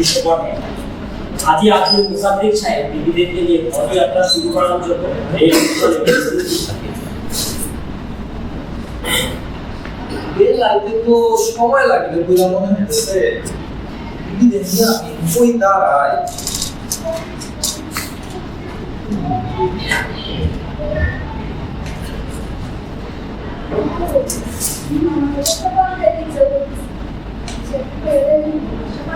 দৃশ্যপট হাজি আব্দুল মুসাদ্দিক সাহেব বিবিদেরকে নিয়ে পদযাত্রা শুরু করার জন্য এই অঞ্চলে বেল লাগতে তো সময় লাগবে বলে মনে হচ্ছে। দিদি দেখি আমি ওই দাঁড়াই।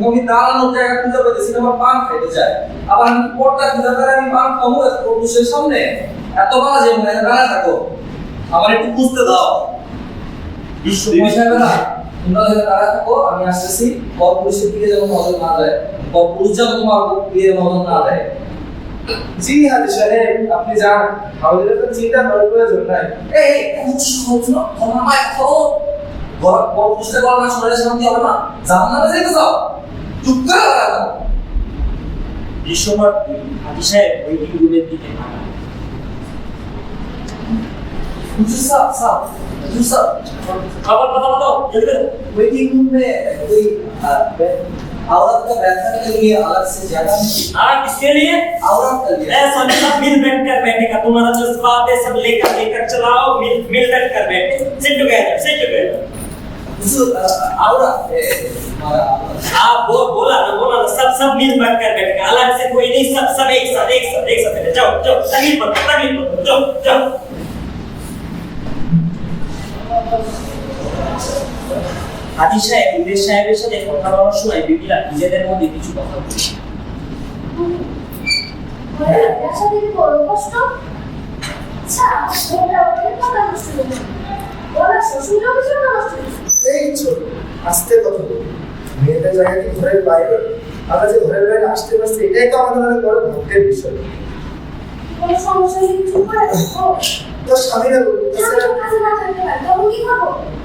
তুমি আমি দাঁড়ানোর জায়গা খুঁজে পেতেছি আমার পান খাইতে চাই আবার আমি পর্দা খুঁজে করে আমি পান খাব পুরুষের সামনে এত বাজে যে মনে দাঁড়ায় থাকো আমার একটু বুঝতে দাও বিশ্ব তোমরা দাঁড়ায় থাকো আমি আসতেছি দিকে যেন নজর না দেয় পর পুরুষ যেন তোমার দিকে নজর না দেয় জি হাজি সাহেব আপনি যান আমাদের তো চিন্তা করার প্রয়োজন নাই এই কোন সহজ না তোমার মায়ের খবর ঘর পর পুরুষকে বলা শরীরে শান্তি হবে না জান না যেতে যাও চুপ করে দাঁড়াও দৃশ্যপট হাজি সাহেব ওই দিকগুলোর দিকে তাকান। হুজুর সাহেব সাহেব হুজুর সাহেব খাবার কথা বলো জলদি করো। वेटिंग रूम में कोई अ, बे- औरत का बैठने के लिए अलग से जगह नहीं हाँ किसके लिए औरत के लिए ए, सभी सब मिल बैठ कर बैठेगा तुम्हारा जो बात है सब लेकर लेकर चलाओ मिल मिल बैठ कर बैठे सिट टुगेदर सिट टुगेदर हुजूर अ, औरत ए, हमारा औरत। आप वो बोला ना बोला ना सब सब मिल बैठ कर बैठेगा अलग से कोई नहीं सब सब एक साथ एक साथ एक साथ बैठे जाओ जाओ तकलीफ मत तकलीफ मत जाओ जाओ হাজি সাহেব ইংরেজ সাহেবের সাথে কথা বলার সময় বিবিরা নিজেদের মধ্যে কিছু কথা বলছে এই ছোট আস্তে কথা বলি। মেয়েদের জায়গা কি ঘরের বাইরে? আমরা যে ঘরের বাইরে আসতে পারছি এটাই তো আমাদের অনেক বড় ভক্তের বিষয়। তো স্বামীরা বলতেছে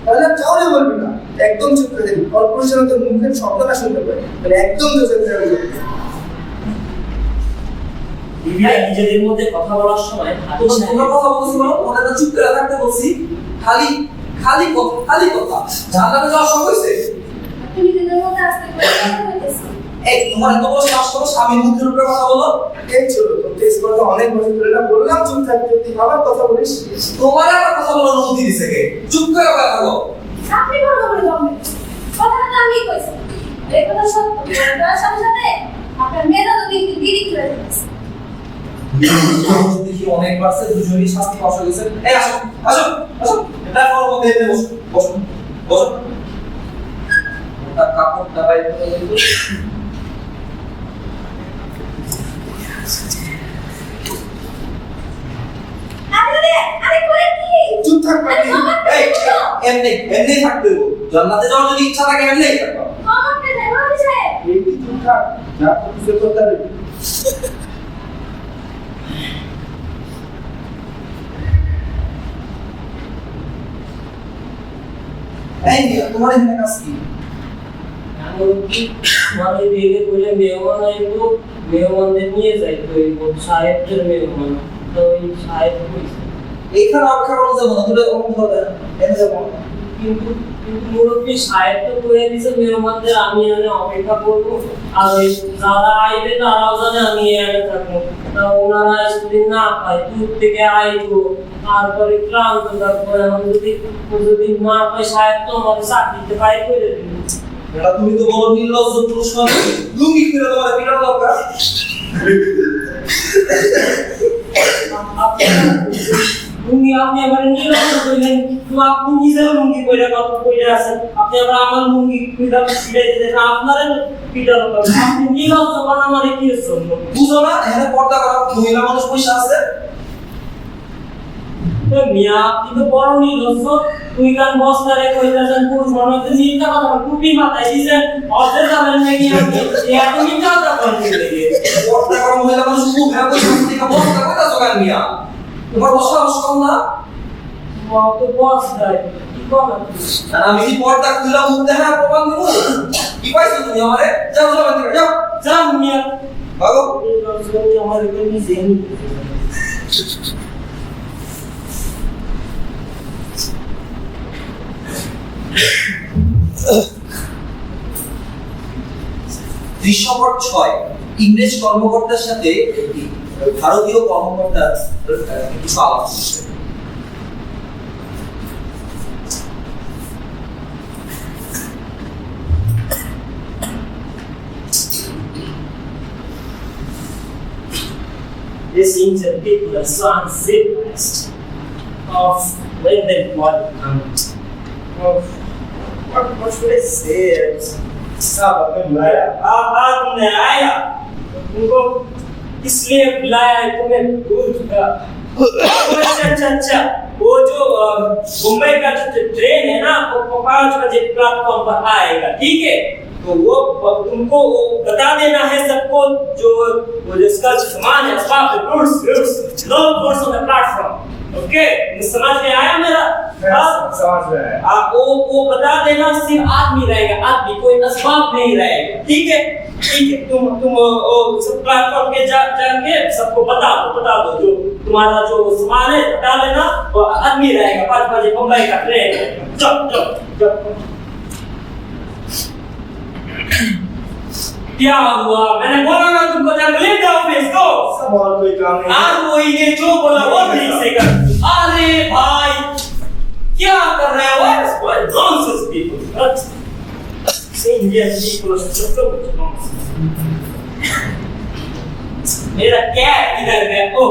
তাহলে কাউরে বলবি না। একদম চুপ করে দিবি কর্পোরেশন তো মুখের শব্দ শুনতে পারে তাহলে একদম তো চুপ করে দিবি নিজেদের মধ্যে কথা বলার সময় তোমরা কথা বলছি বলো ওনারা চুপ করে থাকতে বলছি। খালি খালি কথা খালি কথা। জানাবে যাওয়ার সময় হয়েছে এই তোমার এত বড় শ্বাস করো স্বামী মুখের উপরে কথা বলো। এই ছোট তো টেস্ট করতে অনেক বছর ধরে না বললাম চুপ থাকতে তুই আবার কথা বলিস। তোমার আবার কথা বলার অনুমতি দিছে কে? চুপ করে থাকো আপনি কথাটা তো আমি কইছি। এই কথা সত্য। সাথে সাথে আপনার মেয়েটা তো কিন্তু বিড়ি করে দিচ্ছে দেখি অনেক বাসে দুজনই শাস্তি পাশ হয়ে গেছে এই আসো আসো আসো। এটা ফোর মধ্যে এনে বসো বসো বসো। তার কাপড়টা বাইরে করে দিবি। আরে আরে আরে করে কি? চুপ থাক থাক। এমনি এমনি থাকতে জান্নাতে যাওয়ার যদি ইচ্ছা থাকে এমনি থাকবা। আমাকে হয়েছে এই চুপ থাক যা করতে করতে পারবি এই মিয়া তোমার এখানে কাজ কি এমনকি মানে ভেবে করলে মেহমান আইবো মেহমানদের নিয়ে যাইতো ওই সাহেবদের মেহমান। তো ওই সাহেব এইখানে অপেক্ষা করা যাবে না দুটো অন্য কিন্তু মুরব্বী সাহেব তো দিছে মেহমানদের আমি এখানে অপেক্ষা করব। আর ওই যারা আইবে তারাও জানে আমি এখানে থাকব। তা ওনারা যদি না পায় দূর থেকে আইবো। তারপরে ক্লান্ত তারপরে এখন যদি যদি না পায় সাহেব তো আমার চাকরিতে বাই করে দিবে। এটা তুমি তো বলো নির্লজ্জ পুরুষ মানুষ। লুঙ্গি খুলে তোমার বিরাট দরকার। লুঙ্গি আপনি আবার নির্লজ্জ কইলেন তো আপনি নিজেও লুঙ্গি কইরা কথা কইরা আছেন। আপনি আবার আমার লুঙ্গি কইরা ছিড়াই দিতেন আপনার পিটার আপনি আমার কি বুঝো না এখানে পর্দা করা মহিলা মানুষ পয়সা আছে। মিয়া আপনি তো বড় নির্লজ্জ। তুই গান বস্তারে কইতাছেন পুরুষ মানুষ মিথ্যা কথা টুপি মাথায় দিছেন অর্ধেক যাবেন নাকি আপনি এত মিথ্যা কথা বলেন পর্দা করা মহিলা মানুষ খুব হ্যাঁ বসে বস্তা কথা মিয়া? সাহস কম না মা তো বস দেয় কি করলাম আর আমি কি পর্দা খুললাম মুখ দেখা প্রমাণ দেবো কি পাইছো তুমি আমারে যাও যাও এখান যাও মিয়া ভাগো আমার নিজে দৃশ্যপট ছয় ইংরেজ কর্মকর্তার সাথে একটি ভারতীয় কর্মকর্তার কিছু আলাপ This means that people are so uncivilized of when they want out. Of what, what should I say? Sabah I'm going to lie. Ah, I'm going to lie. اس لیے بلایا ہے تمہیں دور کا اچھا اچھا اچھا وہ جو ممبئی کا جو ٹرین ہے نا وہ پانچ بجے پلیٹ فارم پر آئے گا ٹھیک ہے؟ تو وہ تم کو بتا دینا ہے سب کو جو کا سامان ہے لو پلیٹ فارم اوکے سمجھ میں آیا میرا؟ ہاں؟ آپ کو بتا دینا صرف آدمی رہے گا آدمی کوئی اسباب نہیں رہے گا ٹھیک ہے؟ ٹھیک ہے تم تم سب پلیٹ فارم کے جا جا کے سب کو بتا دو بتا دو جو تمہارا جو سامان ہے بتا لینا وہ آدمی رہے گا پانچ بجے بمبئی کا ٹرین ہے جب جب جب کیا ہوا میں نے بولا نا تم کو جا لے جاؤ آفس کو سب اور کوئی کام نہیں آج وہی یہ جو بولا وہ ٹھیک سے کر ارے بھائی کیا کر رہے ہو اس کو نانسنس پیپل کو سچ تو سب मेरा कैट इधर गया ओ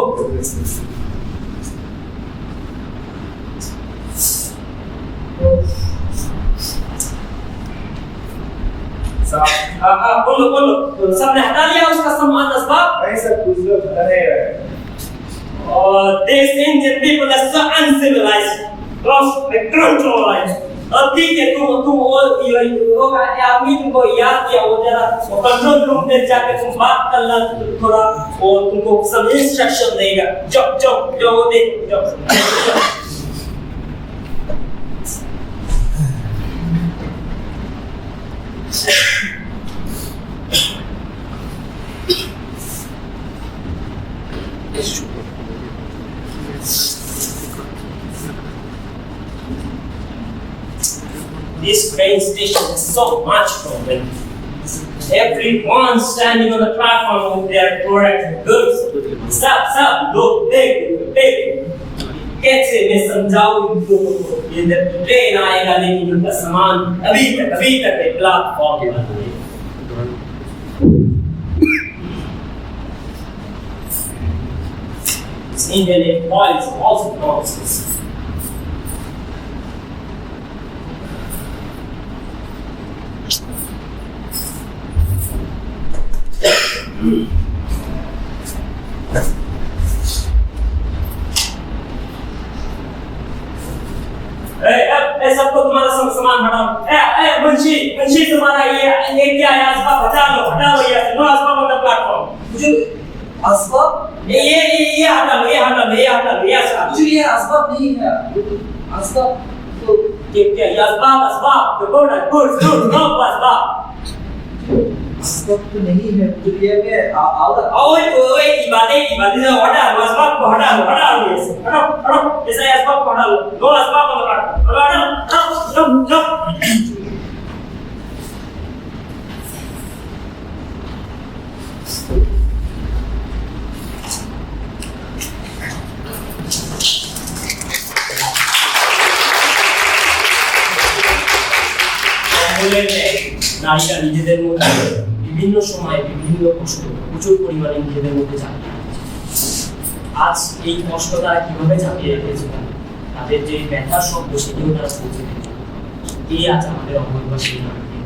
साहब हाँ हाँ बोलो बोलो सबने हटा लिया उसका सामान असबाब नहीं सर कुछ लोग बता नहीं रहे और this Indian people are so uncivilized, lost my اب ٹھیک ہے تم تم وہ لوگ آدمی تم کو یاد کیا وہ ذرا مقدم روپ میں جا کے تم بات کرنا تھوڑا وہ تم کو سب انسٹرکشن دے گا جب جب جو دے جب so much problem. Everyone standing on the platform with their product and goods. Stop, stop, look, big, big. कैसे मैं समझाऊं इनको ये जब ट्रेन आएगा लेकिन उनका सामान अभी तक अभी तक है प्लेटफॉर्म पर है। This Indian employees are also nonsense. اے سب کو تمہارا سب سامان ہٹاؤ۔ اے اے منشی منشی تمہارا یہ یہ کیا ہے؟ اسباب ہٹا لو ہٹا لو یہ۔ نو اسباب مطلب کاٹ لو مجھے اسباب یہ یہ یہ ہٹا لو یہ ہٹا لو یہ ہٹا لو یہ اسباب مجھے یہ اسباب نہیں ہے۔ اسباب تو کیا کیا اسباب اسباب the good good good no اسباب اس وقت نہیں ہے مجھے کیا کہ اور اوئے عبادت عبادت سے ہٹا لو اسباب کو ہٹا لو ہٹا لو ایسے ہٹاؤ ہٹاؤ ایسے اسباب کو ہٹا لو دو اسباب کو ہٹا لو ہٹا لو جب جب নিজেদের মধ্যে বিভিন্ন সময়ে বিভিন্ন কষ্ট প্রচুর পরিমাণে নিজেদের মধ্যে চাপিয়ে আজ এই কষ্ট তারা কীভাবে চাপিয়ে রেখেছে? তাদের যে ব্যথার শব্দ, সেটিও তারা পৌঁছে এই আজ আমাদের অঙ্গনবাসী নারীদের